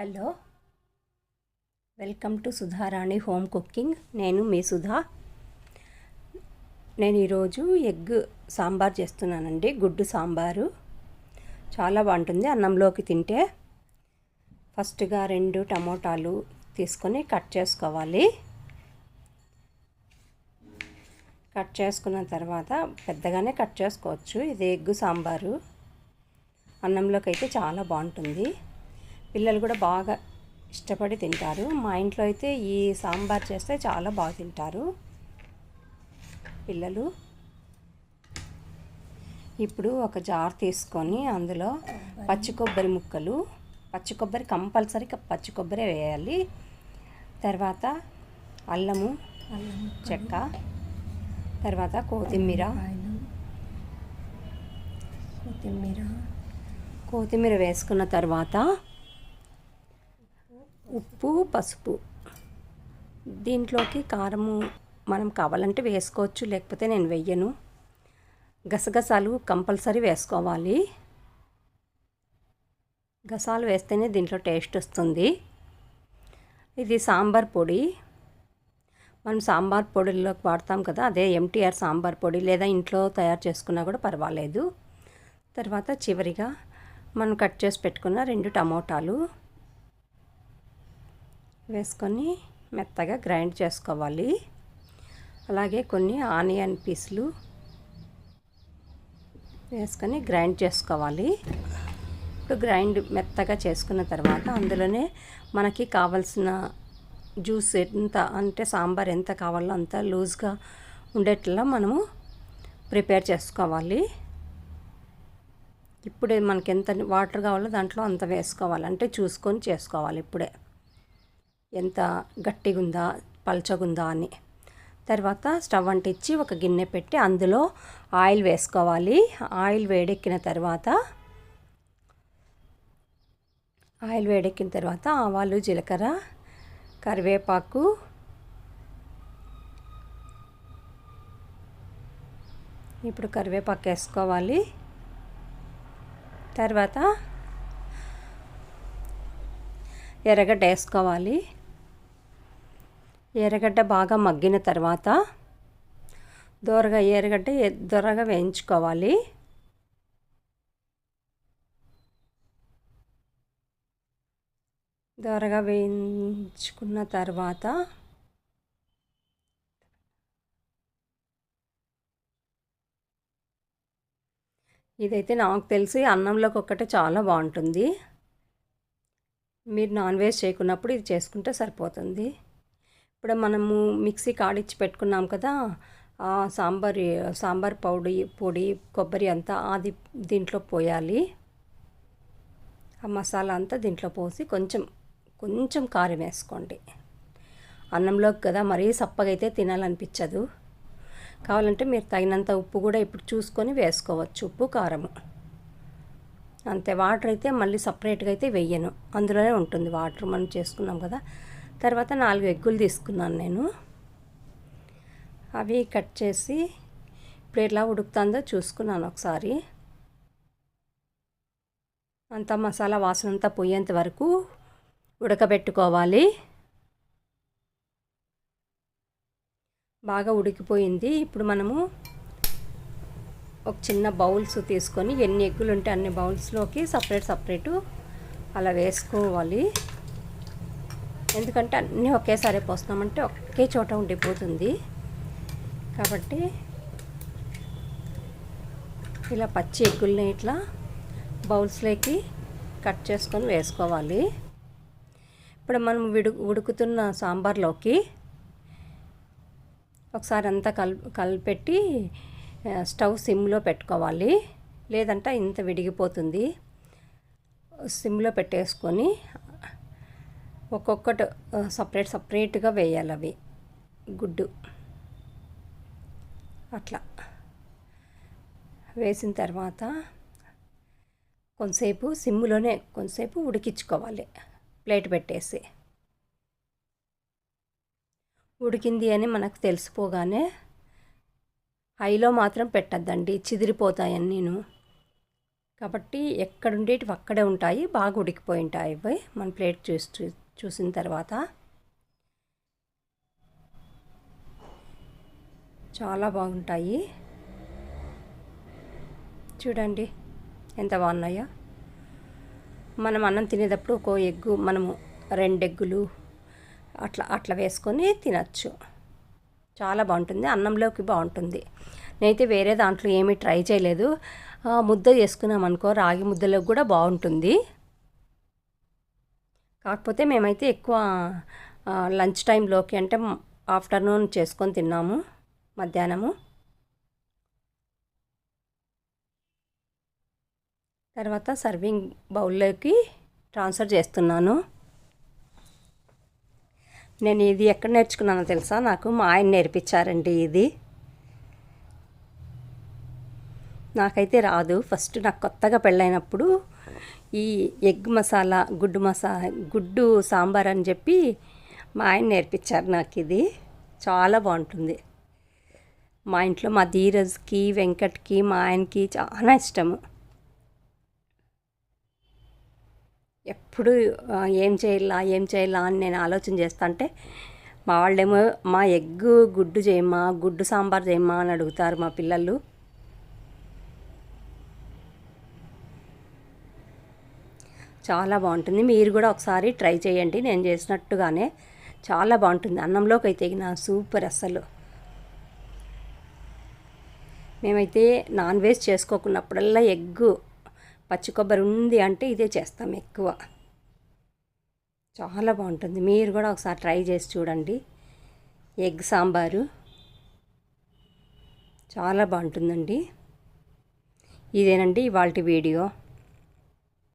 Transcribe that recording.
Hello. Welcome to Sudharani home cooking. నేను మీ సుధా. నేను ఈరోజు ఎగ్ సాంబార్ చేస్తున్నానండి గుడ్డు సాంబారు. చాలా బాగుంటుంది అన్నంలోకి తింటే. ఫస్ట్గా రెండు టమోటాలు తీసుకొని కట్ చేసుకోవాలి. కట్ చేసుకున్న తర్వాత పెద్దగానే కట్ చేసుకోవచ్చు ఇది ఎగ్ సాంబారు. అన్నంలోకి అయితే చాలా బాగుంటుంది. పిల్లలు కూడా బాగా ఇష్టపడి తింటారు. మా ఇంట్లో అయితే ఈ సాంబార్ చేస్తే చాలా బాగా తింటారు. పిల్లలు. ఇప్పుడు ఒక జార్ తీసుకొని అందులో పచ్చి కొబ్బరి ముక్కలు పచ్చి కొబ్బరి కంపల్సరీ పచ్చి కొబ్బరి వేయాలి. తర్వాత అల్లము చెక్క తర్వాత కొత్తిమీర. కొత్తిమీర. కొత్తిమీర వేసుకున్న తర్వాత ఉప్పు పసుపు. దీంట్లోకి కారము మనం కావాలంటే వేసుకోవచ్చు లేకపోతే నేను వెయ్యను. గసగసాలు కంపల్సరీ వేసుకోవాలి. గసాలు వేస్తేనే దీంట్లో టేస్ట్ వస్తుంది. ఇది సాంబార్ పొడి. మనం సాంబార్ పొడిలోకి వాడతాం కదా అదే ఎంటీఆర్ సాంబార్ పొడి లేదా ఇంట్లో తయారు చేసుకున్నా కూడా పర్వాలేదు. తర్వాత చివరిగా మనం కట్ చేసి పెట్టుకున్న రెండు టమోటాలు. వేసుకొని మెత్తగా గ్రైండ్ చేసుకోవాలి. అలాగే కొన్ని ఆనియన్ పీసులు వేసుకొని గ్రైండ్ చేసుకోవాలి. ఇప్పుడు గ్రైండ్ మెత్తగా చేసుకున్న తర్వాత అందులోనే మనకి కావలసిన జ్యూస్ ఎంత అంటే సాంబార్ ఎంత కావాలో అంత లూజ్గా ఉండేట్లా మనము ప్రిపేర్ చేసుకోవాలి. ఇప్పుడే మనకి ఎంత వాటర్ కావాలో దాంట్లో అంత వేసుకోవాలి. అంటే చూసుకొని చేసుకోవాలి ఇప్పుడే. ఎంత గట్టిగుందా ఉందా అని. తర్వాత స్టవ్ అంటించి ఒక గిన్నె పెట్టి అందులో ఆయిల్ వేసుకోవాలి. ఆయిల్ వేడెక్కిన తర్వాత ఆయిల్ వేడెక్కిన తర్వాత ఆవాలు జీలకర్ర కరివేపాకు ఇప్పుడు కరివేపాకు వేసుకోవాలి. తర్వాత ఎర్రగడ్డ వేసుకోవాలి. ఎర్రగడ్డ బాగా మగ్గిన తర్వాత దోరగా ఎర్రగడ్డ దొరగా వేయించుకోవాలి. దోరగా వేయించుకున్న తర్వాత ఇదైతే నాకు తెలిసి అన్నంలోకి ఒక్కటే చాలా బాగుంటుంది. మీరు నాన్ వెజ్ చేయకున్నప్పుడు ఇది చేసుకుంటే సరిపోతుంది. ఇప్పుడు మనము మిక్సీ కాడిచ్చి పెట్టుకున్నాం కదా సాంబార్ సాంబార్ పౌడి పొడి కొబ్బరి అంతా అది దీంట్లో పోయాలి. ఆ మసాలా అంతా దీంట్లో పోసి కొంచెం కొంచెం కారం వేసుకోండి. అన్నంలోకి కదా మరీ సప్పగా అయితే తినాలనిపించదు. కావాలంటే మీరు తగినంత ఉప్పు కూడా ఇప్పుడు చూసుకొని వేసుకోవచ్చు ఉప్పు కారము అంతే వాటర్ అయితే మళ్ళీ సపరేట్గా అయితే వెయ్యను అందులోనే ఉంటుంది వాటర్ మనం చేసుకున్నాం కదా తర్వాత నాలుగు ఎగ్గులు తీసుకున్నాను నేను. అవి కట్ చేసి ఇప్పుడు ఎలా ఉడుకుతుందో చూసుకున్నాను ఒకసారి. అంతా మసాలా వాసన అంతా పోయేంత వరకు ఉడకబెట్టుకోవాలి. బాగా ఉడికిపోయింది. ఇప్పుడు మనము ఒక చిన్న బౌల్స్ తీసుకొని ఎన్ని ఎగ్గులు ఉంటే అన్ని బౌల్స్లోకి సపరేట్ సపరేటు అలా వేసుకోవాలి. ఎందుకంటే అన్నీ ఒకేసారి పోస్తున్నామంటే ఒకే చోట ఉండిపోతుంది. కాబట్టి ఇలా పచ్చి ఎగ్గుల్ని ఇట్లా బౌల్స్లోకి కట్ చేసుకొని వేసుకోవాలి. ఇప్పుడు మనం విడు ఉడుకుతున్న సాంబార్లోకి ఒకసారి అంతా కల్ కలిపెట్టి స్టవ్ సిమ్లో పెట్టుకోవాలి. లేదంటే ఇంత విడిగిపోతుంది. సిమ్లో పెట్టేసుకొని ఒక్కొక్కటి సపరేట్ సపరేట్గా వేయాలి అవి. గుడ్డు. అట్లా. వేసిన తర్వాత కొంతసేపు సిమ్లోనే కొంతసేపు ఉడికించుకోవాలి. ప్లేట్ పెట్టేసి. ఉడికింది అని మనకు తెలిసిపోగానే హైలో మాత్రం పెట్టద్దండి. చిదిరిపోతాయని నేను. కాబట్టి ఎక్కడుండేటివి అక్కడే ఉంటాయి. బాగా ఉడికిపోయి ఉంటాయి అవి మన ప్లేట్ చూసి చూసిన తర్వాత చాలా బాగుంటాయి. చూడండి ఎంత బాగున్నాయో. మనం అన్నం తినేటప్పుడు ఒక ఎగ్గు మనము రెండు ఎగ్గులు అట్లా అట్లా వేసుకొని తినచ్చు. చాలా బాగుంటుంది అన్నంలోకి బాగుంటుంది. నేనైతే వేరే దాంట్లో ఏమీ ట్రై చేయలేదు. ముద్ద చేసుకున్నాం అనుకో రాగి ముద్దలోకి కూడా బాగుంటుంది. కాకపోతే మేమైతే ఎక్కువ లంచ్ టైంలోకి అంటే ఆఫ్టర్నూన్ చేసుకొని తిన్నాము మధ్యాహ్నము. తర్వాత సర్వింగ్ బౌల్లోకి ట్రాన్స్ఫర్ చేస్తున్నాను. నేను ఇది ఎక్కడ నేర్చుకున్నానో తెలుసా? నాకు మా ఆయన నేర్పించారండి ఇది. నాకైతే రాదు. ఫస్ట్ నాకు కొత్తగా పెళ్ళైనప్పుడు ఈ ఎగ్ మసాలా గుడ్డు మసాలా గుడ్డు సాంబార్ అని చెప్పి మా ఆయన నేర్పించారు నాకు ఇది. చాలా బాగుంటుంది. మా ఇంట్లో మా ధీరజ్కి వెంకట్కి మా ఆయనకి చాలా ఇష్టము. ఎప్పుడు ఏం చేయాలా ఏం చేయాలా అని నేను ఆలోచన చేస్తా అంటే మా వాళ్ళేమో మా ఎగ్ గుడ్డు చేయమ్మా గుడ్డు సాంబార్ చేయమ్మా అని అడుగుతారు మా పిల్లలు. చాలా బాగుంటుంది. మీరు కూడా ఒకసారి ట్రై చేయండి. నేను చేసినట్టుగానే చాలా బాగుంటుంది. అన్నంలోకి అయితే నా సూపర్ అస్సలు. మేమైతే నాన్ వెజ్ చేసుకోకున్నప్పుడల్లా ఎగ్గు పచ్చి కొబ్బరి ఉంది అంటే ఇదే చేస్తాం ఎక్కువ. చాలా బాగుంటుంది. మీరు కూడా ఒకసారి ట్రై చేసి చూడండి. ఎగ్ సాంబారు. చాలా బాగుంటుందండి. ఇదేనండి ఇవాళ వీడియో.